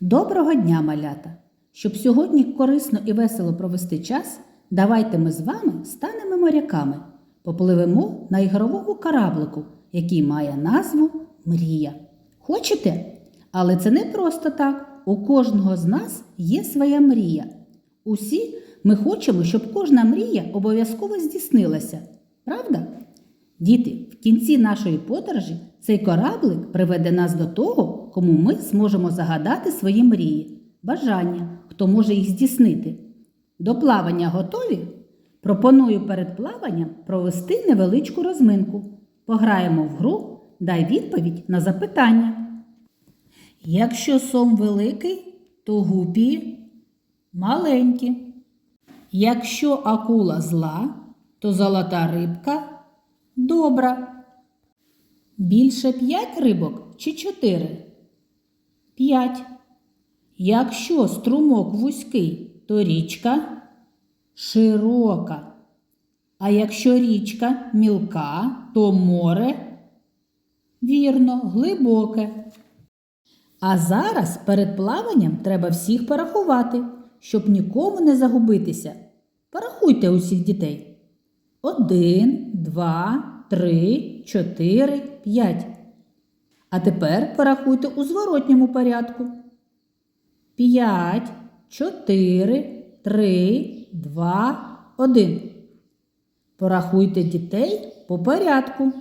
Доброго дня, малята! Щоб сьогодні корисно і весело провести час, давайте ми з вами станемо моряками, попливемо на ігровому кораблику, який має назву Мрія. Хочете? Але це не просто так. У кожного з нас є своя мрія. Усі ми хочемо, щоб кожна мрія обов'язково здійснилася. Правда? Діти, в кінці нашої подорожі цей кораблик приведе нас до того, кому ми зможемо загадати свої мрії, бажання, хто може їх здійснити. До плавання готові? Пропоную перед плаванням провести невеличку розминку. Пограємо в гру, дай відповідь на запитання. Якщо сом великий, то гупі маленькі. Якщо акула зла, то золота рибка добра. Більше п'ять рибок чи чотири? П'ять. Якщо струмок вузький, то річка широка. А якщо річка мілка, то море вірно, глибоке. А зараз перед плаванням треба всіх порахувати, щоб нікому не загубитися. Порахуйте усіх дітей. Один, два, три, чотири, п'ять. А тепер порахуйте у зворотньому порядку. П'ять, чотири, три, два, один. Порахуйте дітей по порядку.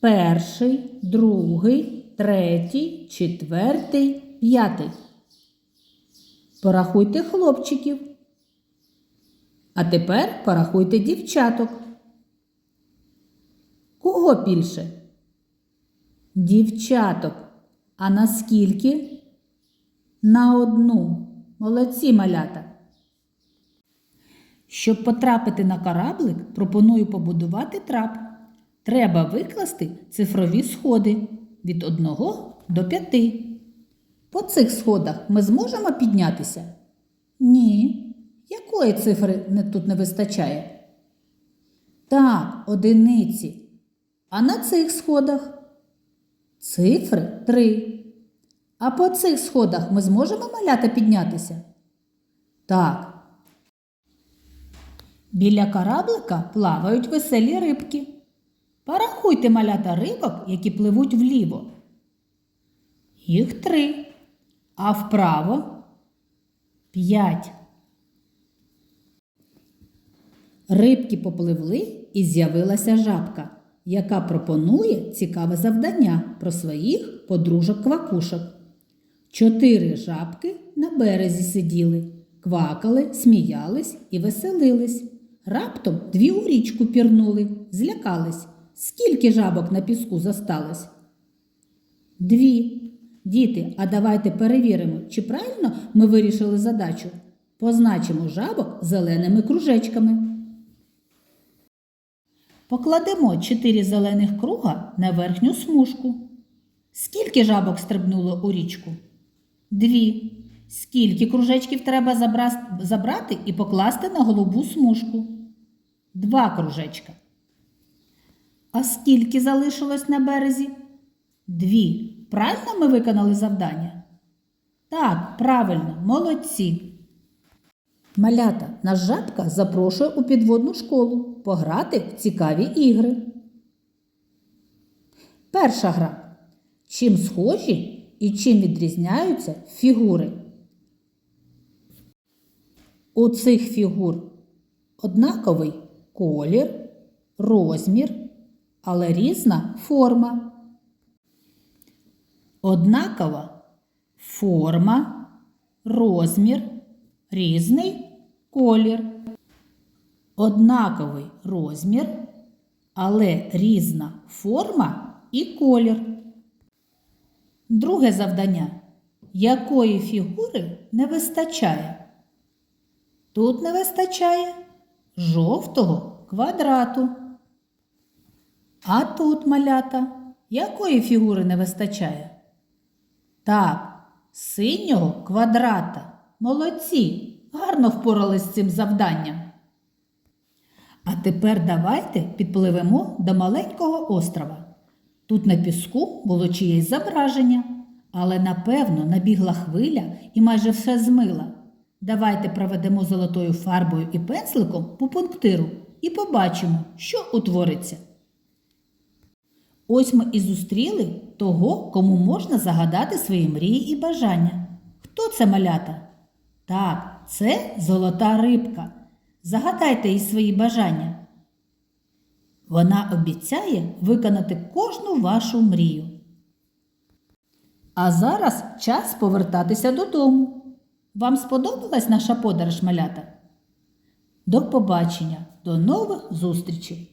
Перший, другий, третій, четвертий, п'ятий. Порахуйте хлопчиків. А тепер порахуйте дівчаток. Кого більше? Дівчаток. А наскільки? На одну. Молодці малята. Щоб потрапити на кораблик, пропоную побудувати трап. Треба викласти цифрові сходи від 1 до 5. По цих сходах ми зможемо піднятися? Ні. Якої цифри тут не вистачає? Так, одиниці. А на цих сходах? Цифри 3. А по цих сходах ми зможемо малята піднятися? Так. Біля кораблика плавають веселі рибки. Порахуйте малята рибок, які пливуть вліво. Їх три. А вправо п'ять. Рибки попливли і з'явилася жабка, яка пропонує цікаве завдання про своїх подружок-квакушок. Чотири жабки на березі сиділи, квакали, сміялись і веселились. Раптом дві у річку пірнули, злякались. Скільки жабок на піску зосталось? Дві. Діти, а давайте перевіримо, чи правильно ми вирішили задачу. Позначимо жабок зеленими кружечками. Покладемо чотири зелених круга на верхню смужку. Скільки жабок стрибнуло у річку? Дві. Скільки кружечків треба забрати і покласти на голубу смужку? Два кружечка. А скільки залишилось на березі? Дві. Правильно ми виконали завдання? Так, правильно, молодці. Малята, наш жабка запрошує у підводну школу пограти в цікаві ігри. Перша гра. Чим схожі і чим відрізняються фігури? У цих фігур однаковий колір, розмір, але різна форма. Однакова форма, розмір, різний колір. Однаковий розмір, але різна форма і колір. Друге завдання. Якої фігури не вистачає? Тут не вистачає жовтого квадрату. А тут малята якої фігури не вистачає? Так, синього квадрата. Молодці, гарно впорались з цим завданням. А тепер давайте підпливемо до маленького острова. Тут на піску було чиєсь зображення. Але напевно набігла хвиля і майже все змила. Давайте проведемо золотою фарбою і пензликом по пунктиру і побачимо, що утвориться. Ось ми і зустріли того, кому можна загадати свої мрії і бажання. Хто це малята? Так, це золота рибка. Загадайте їй свої бажання. Вона обіцяє виконати кожну вашу мрію. А зараз час повертатися додому. Вам сподобалась наша подорож малята? До побачення, до нових зустрічей!